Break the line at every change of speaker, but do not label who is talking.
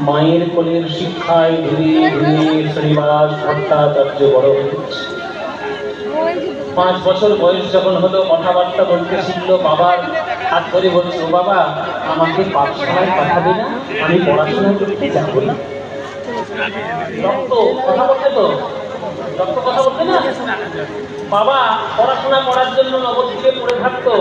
মায়ের কোলের শিক্ষায় ধীরে ধীরে শ্রীনিবাস ভট্টাচার্য বড় হচ্ছে পাঁচ বছর বয়স যখন হলো, কথাবার্তা বলতে শিখলো, বাবার হাত ধরে বলছে, ও বাবা, আমাকে পাঠশালায় পাঠাবে না, আমি পড়াশোনা করতে যাব না। রক্ত কথা বলতে তো? রক্ত কথা বলতে না? বাবা, পড়াশোনা করার জন্য নবদ্বীপে পড়ে থাকতো।